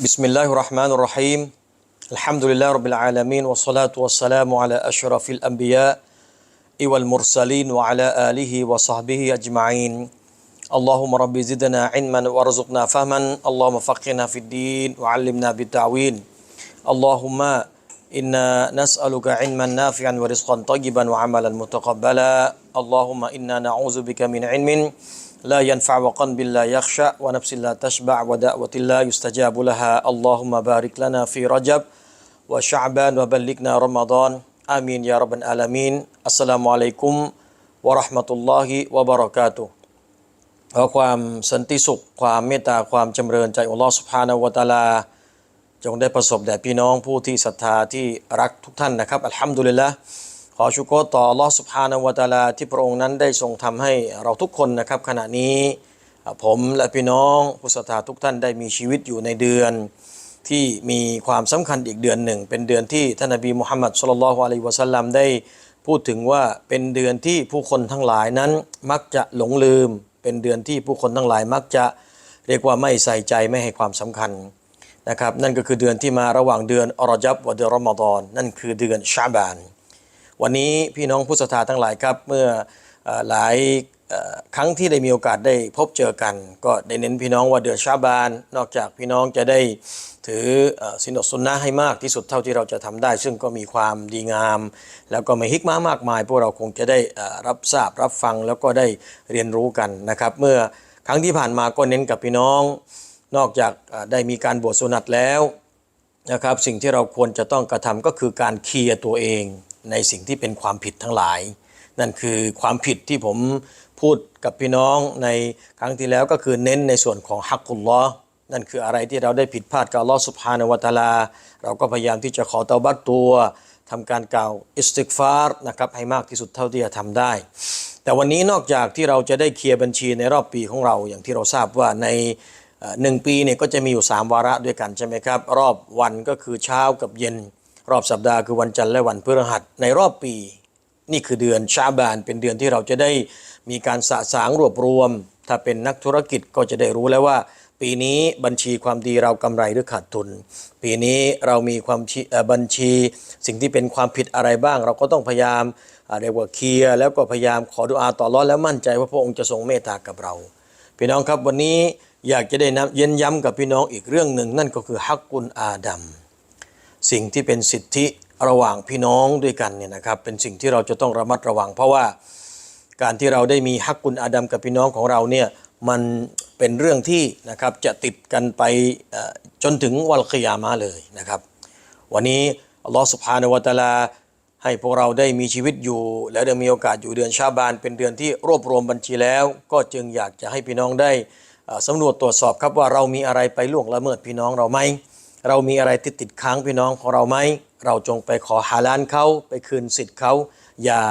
بسم الله الرحمن الرحيم الحمد لله رب العالمين والصلاة والسلام على أشرف الأنبياء والمرسلين وعلى آله وصحبه أجمعين اللهم رب زدنا علما وارزقنا فهما اللهم فقهنا في الدين وعلمنا بالتعويل اللهم إنا نسألك علما نافعا ورزقا طيبا وعملا متقبلا اللهم إنا نعوذ بك من علم لا ينفع وقلب لا يخشى ونفس لا تشبع ودعوة لا يستجاب لها اللهم بارك لنا في رجب وشعبان وبلغنا رمضان آمين يا رب العالمين السلام عليكم ورحمة الله وبركاته ขอความสันติสุข ความเมตตา ความจำเริญใจอัลลอฮ์สุบฮานะฮูวะตะอาลา จงได้ประสบแด่พี่น้องผู้ที่ศรัทธาที่รักทุกท่านนะครับ อัลฮัมดุลิลละข อชุกรต่อลอสุบฮานวตาลาที่พระองค์นั้นได้ทรงทำให้เราทุกคนนะครับ ขณะนี้ผมและพี่น้องผู้ศรัทธาทุกท่านได้มีชีวิตอยู่ในเดือนที่มีความสำคัญอีกเดือนหนึ่ง เป็นเดือนที่ท่านนบีมุฮัมมัดสุลลัลฮุอะลัยฮิวะสัลลัมได้พูดถึงว่าเป็นเดือนที่ผู้คนทั้งหลายนั้นมักจะหลงลืม เป็นเดือนที่ผู้คนทั้งหลายมักจะเรียกว่าไม่ใส่ใจไม่ให้ความสำคัญนะครับ นั่นก็คือเดือนที่มาระหว่างเดือนอรจับวะเดือนรอมฎอนนั่นคือเดือนชาบาน วันนี้พี่น้องผู้ศรัทธาทั้งหลายครับ เมื่อหลายครั้งที่ได้มีโอกาสได้พบเจอกัน ก็ได้เน้นพี่น้องว่าเดือนชาบาน นอกจากพี่น้องจะได้ถือเอ่อสินอดสุนนะให้มากที่สุดเท่าที่เราจะทำได้ ซึ่งก็มีความดีงาม แล้วก็มีฮิกมามากมาย พวกเราคงจะได้รับทราบรับฟังแล้วก็ได้เรียนรู้กันนะครับ เมื่อครั้งที่ผ่านมาก็เน้นกับพี่น้อง นอกจากได้มีการบวชสุนัตแล้วนะครับสิ่งที่เราควรจะต้องกระทำก็คือการเคลียร์ตัวเอง ในสิ่งที่เป็นความผิดทั้งหลาย นั่นคือความผิดที่ผมพูดกับพี่น้องในครั้งที่แล้วก็คือเน้นในส่วนของฮักกุลลอฮ์นั่นคืออะไรที่เราได้ผิดพลาดกับลอสุบฮานวะตาลา เราก็พยายามที่จะขอเตาบัตตัวทำการกล่าวอิสติกฟาร์นะครับให้มากที่สุดเท่าที่จะทำได้ แต่วันนี้นอกจากที่เราจะได้เคลียร์บัญชีในรอบปีของเราอย่างที่เราทราบว่าในหนึ่งปีเนี่ยก็จะมีอยู่ 3 วาระด้วยกันใช่ไหมครับ รอบวันก็คือเช้ากับเย็น รอบสัปดาห์คือวันจันทร์และวันพฤหัสในรอบปี นี่คือเดือนชาบาน เป็นเดือนที่เราจะได้มีการสะสางรวบรวม ถ้าเป็นนักธุรกิจก็จะได้รู้แล้วว่า ปีนี้บัญชีความดีเรากำไรหรือขาดทุน ปีนี้เรามีความบัญชี สิ่งที่เป็นความผิดอะไรบ้าง เราก็ต้องพยายามเรียกว่าเคลียร์แล้วก็พยายามขอดุอาต่อรอดแล้วมั่นใจว่าพระองค์จะทรงเมตตากับเราพี่น้องครับวันนี้อยากจะได้นเย็นย้ำกับพี่น้องอีกเรื่องหนึ่งนั่นก็คือฮักกุลอาดัม สิ่งที่เป็นสิทธิระหว่างพี่น้องด้วยกันเนี่ยนะครับเป็นสิ่งที่เราจะต้องระมัดระวัง เพราะว่าการที่เราได้มีฮักกุลอาดัมกับพี่น้องของเราเนี่ยมันเป็นเรื่องที่นะครับจะติดกันไปจนถึงวันกิยามะห์เลยนะครับ วันนี้อัลลอฮฺสุบฮานาวะตะอาลาให้พวกเราได้มีชีวิตอยู่ แล้วได้มีโอกาสอยู่เดือนชาบาน เป็นเดือนที่รวบรวมบัญชีแล้ว ก็จึงอยากจะให้พี่น้องได้สำรวจตรวจสอบครับว่าเรามีอะไรไปล่วงละเมิดพี่น้องเราไหม เรามีอะไรที่ติดค้างพี่น้องของเราไหมเราจงไปขอฮาลานเขาไปคืนสิทธิ์เขาอย่า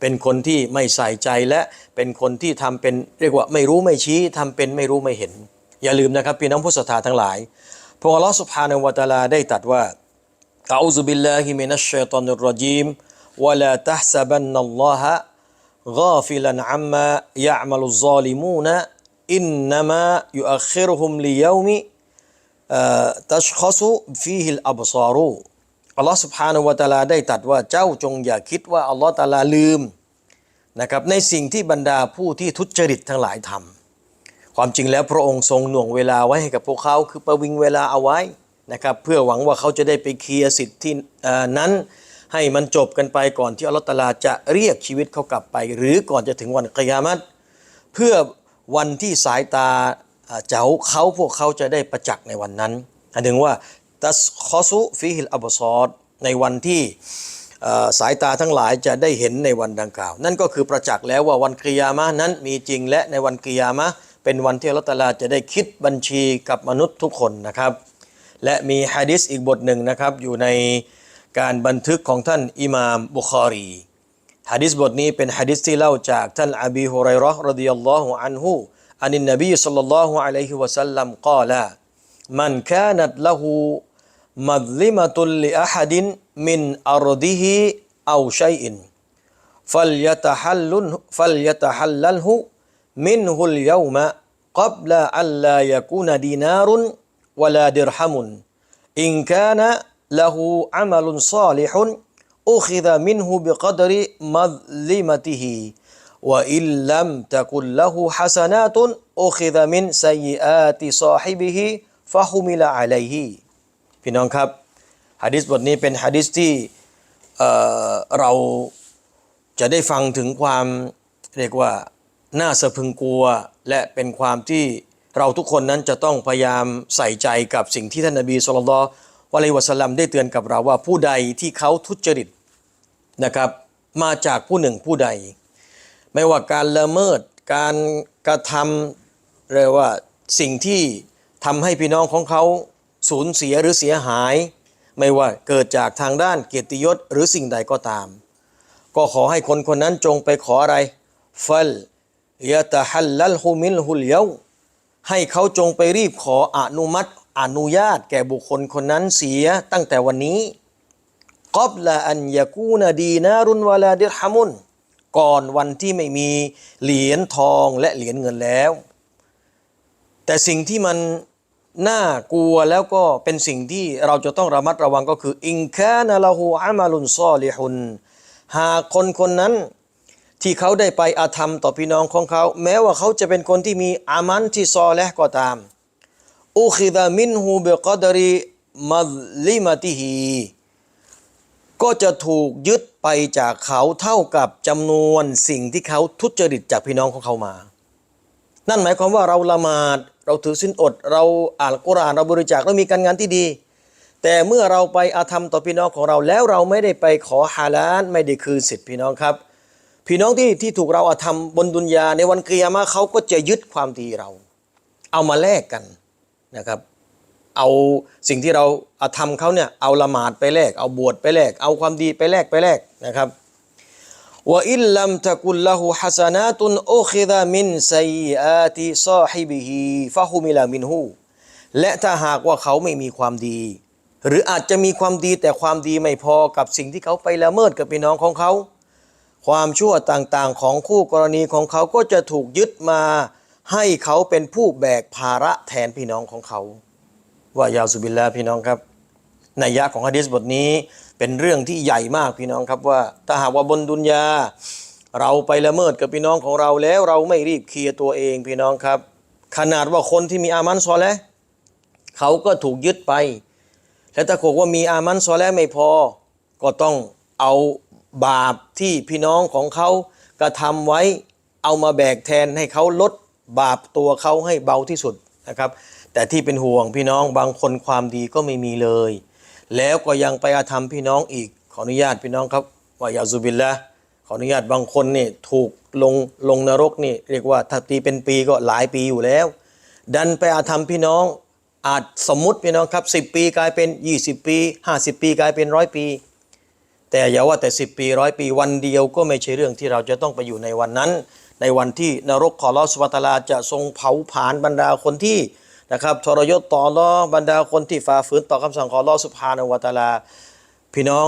เป็นคนที่ไม่ใส่ใจและเป็นคนที่ทำเป็นเรียกว่าไม่รู้ไม่ชี้ทำเป็นไม่รู้ไม่เห็น อย่าลืมนะครับพี่น้องผู้ศรัทธาทั้งหลายพระองค์อัลลอฮฺสุบฮานาวะตะอาลาได้ตรัสว่า أعوذ بالله من الشيطان الرجيم ولا تحسبن الله غافلا عما يعمل الظالمون إنما يؤخرهم ليوم آه، تشخص فيه الأبصار อัลลอฮ์ سبحانه และ تعالى ได้ตรัสว่าเจ้าจงอย่าคิดว่าอัลลอฮ์ตะอาลาลืมนะครับในสิ่งที่บรรดาผู้ที่ทุจริตทั้งหลายทำ ความจริงแล้วพระองค์ทรงหน่วงเวลาไว้ให้กับพวกเขาคือประวิงเวลาเอาไว้นะครับเพื่อหวังว่าเขาจะได้ไปเคลียร์สิทธิ์ที่เอ่อนั้น ให้มันจบกันไปก่อนที่อัลลอฮฺตะอาลาจะเรียกชีวิตเขากลับไป หรือก่อนจะถึงวันกิยามัตเพื่อวันที่สายตา เจ้าเขาพวกเขาจะได้ประจักษ์ในวันนั้นหมายถึงว่าตัสคอซุฟิฮิลอับซอดในวันที่สายตาทั้งหลายจะได้เห็นในวันดังกล่าว นั่นก็คือประจักษ์แล้วว่าวันกิยามะนั้นมีจริงและในวันกิยามะเป็นวันที่อัลอฮฺตาลาจะได้คิดบัญชีกับมนุษย์ทุกคนนะครับ และมีฮะดิษอีกบทหนึ่งนะครับอยู่ในการบันทึกของท่านอิมามบุคอรีฮะดิษบทนี้เป็นฮะดิษที่เล่าจากท่านอบีฮุไรราะห์รดิยัลลอฮุอันฮุ عن النبي صلى الله عليه وسلم قال من كانت له مظلمة لأحد من أرضه أو شيء فليتحلله, فليتحلله منه اليوم قبل أن لا يكون دينار ولا درهم. إن كان له عمل صالح أخذ منه بقدر مظلمته. กานะละหูอาอิลลัมตะกุลละหูฮัสนาตุนอุคิดะมินซัยอาติซาฮิบิฮิฟะฮุมิลาอะลัยฮิพี่น้องครับฮะดิษบทนี้เป็นฮะดิษที่เอ่อเราจะได้ฟังถึงความเรียกว่าน่าสะพึงกลัว และเป็นความที่เราทุกคนนั้นจะต้องพยายามใส่ใจกับสิ่งที่ท่านนบีสุลต่านวะลัยวะสลลัมได้เตือนกับเราว่าผู้ใดที่เขาทุจริตนะครับ มาจากผู้หนึ่งผู้ใด ไม่ว่าการละเมิด การกระทำเรียกว่าสิ่งที่ทำให้พี่น้องของเขาสูญเสียหรือเสียหาย ไม่ว่าเกิดจากทางด้านเกียรติยศหรือสิ่งใดก็ตาม ก็ขอให้คนคนนั้นจงไปขออะไรฟัลยะตะฮัลลัลฮุมิลฮุลเยวให้เขาจงไปรีบขออนุมัติอนุญาตแก่บุคคลคนนั้นเสียตั้งแต่วันนี้กอบละอันยากูนดีนารุนวาลาดิรฮามุน ก่อนวันที่ไม่มีเหรียญทองและเหรียญเงินแล้ว แต่สิ่งที่มันน่ากลัวแล้วก็เป็นสิ่งที่เราจะต้องระมัดระวังก็คืออิงคานะละหูอามาลุนซอลิฮุนหากคนคนนั้นที่เขาได้ไปอาธรรมต่อพี่น้องของเขา แม้ว่าเขาจะเป็นคนที่มีอามันที่ซอและก็ตามอุคิดะมินฮูเบกอดรีมัลลิมาติฮี ก็จะถูกยึดไปจากเขาเท่ากับจำนวนสิ่งที่เขาทุจริตจากพี่น้องของเขามา นั่นหมายความว่าเราละหมาด เราถือสินอด เราอ่านกุรอานเราบริจาคเรามีการงานที่ดี แต่เมื่อเราไปอาธรรมต่อพี่น้องของเราแล้วเราไม่ได้ไปขอฮาลาลไม่ได้คืนสิทธิ์พี่น้องครับ พี่น้องที่ที่ถูกเราอาธรรมบนดุนยาในวันเกิยามะห์เขาก็จะยึดความดีเรา เอามาแลกกันนะครับ เอาสิ่งที่เราอาธรรมเขาเนี่ยเอาละหมาดไปแลกเอาบวชไปแลกเอาความดีไปแลกไปแลกนะครับว่าอิลลัมตะกุลละหูฮัสนาตุนอุคิดะมินไซอาติซาฮิบิฮิฟะฮุมิลามินฮูและถ้าหากว่าเขาไม่มีความดี หรืออาจจะมีความดีแต่ความดีไม่พอกับสิ่งที่เขาไปละเมิดกับพี่น้องของเขา ความชั่วต่างๆของคู่กรณีของเขาก็จะถูกยึดมาให้เขาเป็นผู้แบกภาระแทนพี่น้องของเขา ว่ายาสุบิลลาพี่น้องครับนัยยะของฮะดิษบทนี้เป็นเรื่องที่ใหญ่มากพี่น้องครับว่า ถ้าหากว่าบนดุนยา เราไปละเมิดกับพี่น้องของเราแล้วเราไม่รีบเคลียร์ตัวเองพี่น้องครับ ขนาดว่าคนที่มีอามันซอและห์เขาก็ถูกยึดไป และถ้าบอกว่ามีอามันซอและห์ไม่พอ ก็ต้องเอาบาปที่พี่น้องของเขากระทำไว้เอามาแบกแทนให้เขาลดบาปตัวเขาให้เบาที่สุดนะครับ แต่ที่เป็นห่วงพี่น้องบางคนความดีก็ไม่มีเลย แล้วก็ยังไปอาธรรมพี่น้องอีกขออนุญาตพี่น้องครับว่ายาซุบิลละขออนุญาตบางคนนี่ถูกลงลงนรกนี่เรียกว่าถ้าตีเป็นปีก็หลายปีอยู่แล้ว ดันไปอาธรรมพี่น้อง อาจสมมุติพี่น้องครับ 10 ปีกลายเป็น 20 ปี 50 ปีกลายเป็นร้อยปี แต่อย่าว่าแต่ 10 ปีร้อยปีวันเดียวก็ไม่ใช่เรื่องที่เราจะต้องไปอยู่ในวันนั้น ในวันที่นรกขอรอสวตาลาจะทรงเผาผลาญบรรดาคนที่ นะครับทรยศต่อรอบรรดาคนที่ฝ่าฝืนต่อคำสั่งของลอสุภาณวตาลา พี่น้อง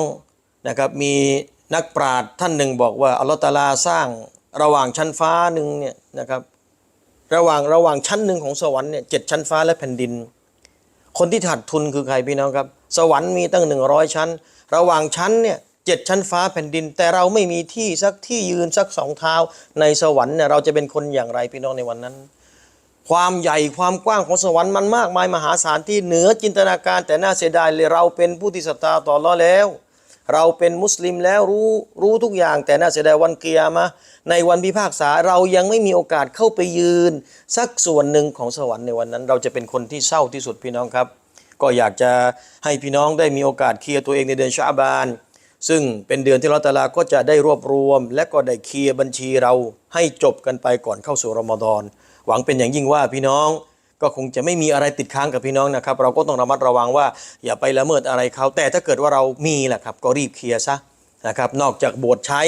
นะครับมีนักปราชญ์ท่านหนึ่งบอกว่าอัลลอฮ์ตาลาสร้างระหว่างชั้นฟ้าหนึ่งเนี่ยนะครับระหว่างระหว่างชั้นหนึ่งของสวรรค์เนี่ยเจ็ดชั้นฟ้าและแผ่นดิน คนที่ขาดทุนคือใครพี่น้องครับ สวรรค์มีตั้งหนึ่งร้อยชั้น ระหว่างชั้นเนี่ยเจ็ดชั้นฟ้าแผ่นดิน แต่เราไม่มีที่สักที่ยืนสักสองเท้าในสวรรค์เนี่ยเราจะเป็นคนอย่างไรพี่น้องในวันนั้น ความใหญ่ความกว้างของสวรรค์มันมากมายมหาศาลที่เหนือจินตนาการแต่น่าเสียดายเลยเราเป็นผู้ที่ศรัทธาต่ออัลเลอแล้ว เราเป็นมุสลิมแล้วรู้รู้ทุกอย่างแต่น่าเสียดายวันเกียร์มะห์ในวันพิพากษาเรายังไม่มีโอกาสเข้าไปยืน สักส่วนหนึ่งของสวรรค์ในวันนั้น เราจะเป็นคนที่เศร้าที่สุดพี่น้องครับ ก็อยากจะให้พี่น้องได้มีโอกาสเคลียร์ตัวเองในเดือนชาบาน ซึ่งเป็นเดือนที่เราตาลาก็จะได้รวบรวม และก็ได้เคลียร์บัญชีเราให้จบกันไปก่อนเข้าสู่รอมฎอนหวังเป็นอย่างยิ่งว่าพี่น้องก็คงจะไม่มีอะไรติดค้างกับพี่น้องนะครับ เราก็ต้องระมัดระวังว่าอย่าไปละเมิดอะไรเขา แต่ถ้าเกิดว่าเรามีแหละครับ ก็รีบเคลียร์ซะนะครับ นอกจากบวชใช้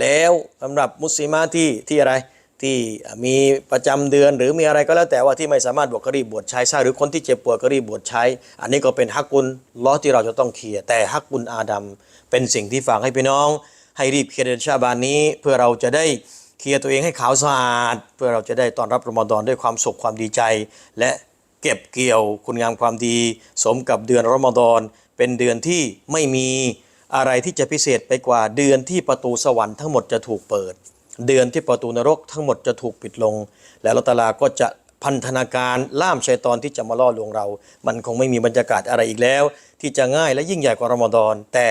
แล้วสำหรับมุสลิมาที่ที่อะไร ที่มีประจำเดือนหรือมีอะไรก็แล้วแต่ว่าที่ไม่สามารถบวชก็รีบบวชใช้ซะหรือคนที่เจ็บป่วยก็รีบบวชใช้ อันนี้ก็เป็นฮักกุลลอที่เราจะต้องเคลียร์แต่ฮักกุลอาดัมเป็นสิ่งที่ฝากให้พี่น้อง ให้รีบเคลียร์เดือนชาบานนี้ เพื่อเราจะได้เคลียร์ตัวเองให้ขาวสะอาด เพื่อเราจะได้ต้อนรับรอมฎอนด้วยความสุขความดีใจ และเก็บเกี่ยวคุณงามความดี สมกับเดือนรอมฎอนเป็นเดือนที่ไม่มีอะไรที่จะพิเศษไปกว่าเดือนที่ประตูสวรรค์ทั้งหมดจะถูกเปิด เดือนที่ประตูนรกทั้งหมดจะถูกปิดลง และลาะตะอาลาก็จะพันธนาการล่ามชัยตอนที่จะมาล่อลวงเรา มันคงไม่มีบรรยากาศอะไรอีกแล้ว ที่จะง่ายและยิ่งใหญ่กว่ารอมฎอน แต่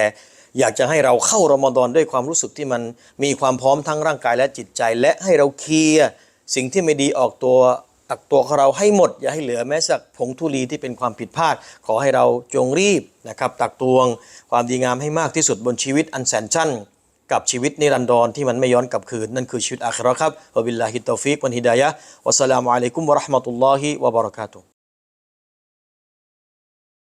อยากจะให้เราเข้ารอมฎอนด้วยความรู้สึกที่มันมีความพร้อมทั้งร่างกายและจิตใจ และให้เราเคลียร์สิ่งที่ไม่ดีออกตัวตักตัวของเราให้หมด อย่าให้เหลือแม้สักผงธุลีที่เป็นความผิดพลาด ขอให้เราจงรีบนะครับตักตวง ความดีงามให้มากที่สุดบนชีวิตอันแสนสั้น กับชีวิตนิรันดรที่มันไม่ย้อนกลับคืน นั่นคือชีวิตอาคราครับวะบิลลาฮิตตอฟิกวันฮิดายะวะสสลามุอะลัยกุมวะราะห์มะตุลลอฮิวะบะเราะกาตุฮ์